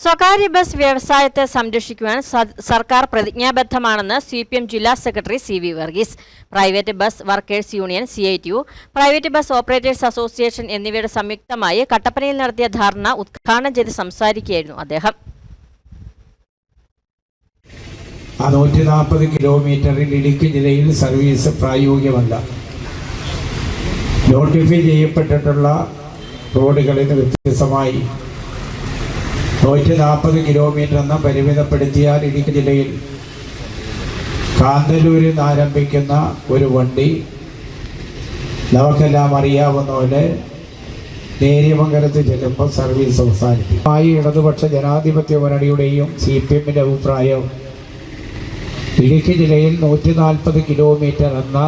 സ്വകാര്യ ബസ് വ്യവസായത്തെ സംരക്ഷിക്കുവാൻ സർക്കാർ പ്രതിജ്ഞാബദ്ധമാണെന്ന് സി പി എം ജില്ലാ secretary C V Varghese. Private bus workers union C I T U private bus operators association എന്നിവയുടെ സംയുക്തമായി കട്ടപ്പനയിൽ നടത്തിയ ധാരണ ഉദ്ഘാടനം ചെയ്ത് സംസാരിക്കുകയായിരുന്നു അദ്ദേഹം. നൂറ്റി നാൽപ്പത് കിലോമീറ്ററിൽ ഇടുക്കി ജില്ലയിൽ സർവീസ് പ്രായോഗികമല്ല. നോട്ടിഫൈ ചെയ്യപ്പെട്ടിട്ടുള്ള റോഡുകളിൽ വ്യത്യസ്തമായി നൂറ്റി നാൽപ്പത് കിലോമീറ്റർ എന്ന പരിമിതപ്പെടുത്തിയാൽ ഇടുക്കി ജില്ലയിൽ കാന്തല്ലൂരിൽ നിന്ന് ആരംഭിക്കുന്ന ഒരു വണ്ടി നമുക്കെല്ലാം അറിയാവുന്ന പോലെ നേര്യമംഗലത്ത് ചെല്ലുമ്പോൾ സർവീസ് അവസാനിപ്പിക്കും. ആയി ഇടതുപക്ഷ ജനാധിപത്യ മുന്നണിയുടെയും സി പി എമ്മിന്റെ അഭിപ്രായം ഇടുക്കി ജില്ലയിൽ നൂറ്റി നാൽപ്പത് കിലോമീറ്റർ എന്ന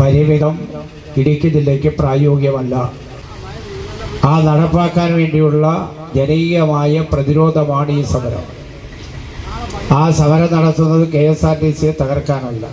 പരിമിതം ഇടുക്കി ജില്ലയ്ക്ക് പ്രായോഗികമല്ല. ആ നടപ്പാക്കാൻ വേണ്ടിയുള്ള ജനകീയമായ പ്രതിരോധമാണ് ഈ സമരം. ആ സമരം നടത്തുന്നത് കെ എസ് ആർ ടി സിയെ തകർക്കാനല്ല.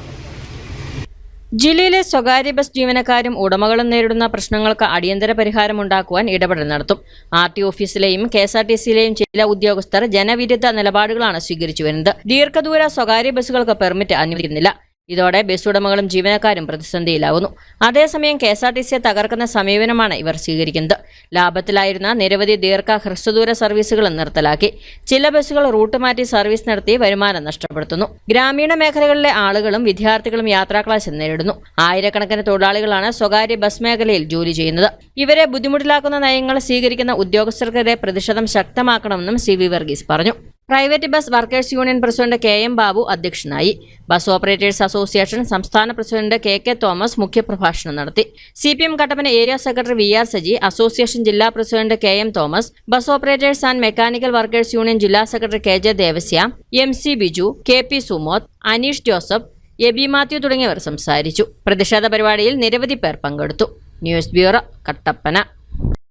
ജില്ലയിലെ സ്വകാര്യ ബസ് ജീവനക്കാരും ഉടമകളും നേരിടുന്ന പ്രശ്നങ്ങൾക്ക് അടിയന്തര പരിഹാരം പരിഹാരമുണ്ടാക്കുവാൻ ഇടപെടൽ നടത്തും. ആർ ടി ഓഫീസിലെയും കെ എസ് ആർ ടി സിയിലെയും ചില ഉദ്യോഗസ്ഥർ ജനവിരുദ്ധ നിലപാടുകളാണ് സ്വീകരിച്ചു വരുന്നത്. ദീർഘദൂര സ്വകാര്യ ബസ്സുകൾക്ക് പെർമിറ്റ് അനുവദിക്കുന്നില്ല. ഇതോടെ ബസ് ഉടമകളും ജീവനക്കാരും പ്രതിസന്ധിയിലാവുന്നു. അതേസമയം കെ എസ് ആർ ടി സിയെ തകർക്കുന്ന സമീപനമാണ് ഇവർ സ്വീകരിക്കുന്നത്. ലാഭത്തിലായിരുന്ന നിരവധി ദീർഘ ഹ്രസ്വദൂര സർവീസുകളും നിർത്തലാക്കി. ചില ബസ്സുകൾ റൂട്ട് മാറ്റി സർവീസ് നടത്തി വരുമാനം നഷ്ടപ്പെടുത്തുന്നു. ഗ്രാമീണ മേഖലകളിലെ ആളുകളും വിദ്യാർത്ഥികളും യാത്രാക്ലാശം നേരിടുന്നു. ആയിരക്കണക്കിന് തൊഴിലാളികളാണ് സ്വകാര്യ ബസ് മേഖലയിൽ ജോലി ചെയ്യുന്നത്. ഇവരെ ബുദ്ധിമുട്ടിലാക്കുന്ന നയങ്ങൾ സ്വീകരിക്കുന്ന ഉദ്യോഗസ്ഥർക്കെതിരെ പ്രതിഷേധം ശക്തമാക്കണമെന്നും സി വി വർഗീസ് പറഞ്ഞു. Private bus workers union president K M Babu അധ്യക്ഷനായി. ബസ് ഓപ്പറേറ്റേഴ്സ് അസോസിയേഷൻ സംസ്ഥാന പ്രസിഡന്റ് കെ കെ തോമസ് മുഖ്യപ്രഭാഷണം നടത്തി. C P M Kattappana area secretary V R Saji association ജില്ലാ president K M Thomas bus operators and mechanical workers union ജില്ലാ secretary K J Devasya M C Biju K P Sumoth Aneesh Joseph Aby Mathew തുടങ്ങിയവർ സംസാരിച്ചു. പ്രതിഷേധ പരിപാടിയിൽ നിരവധി പേർ പങ്കെടുത്തു. News bureau Kattappana.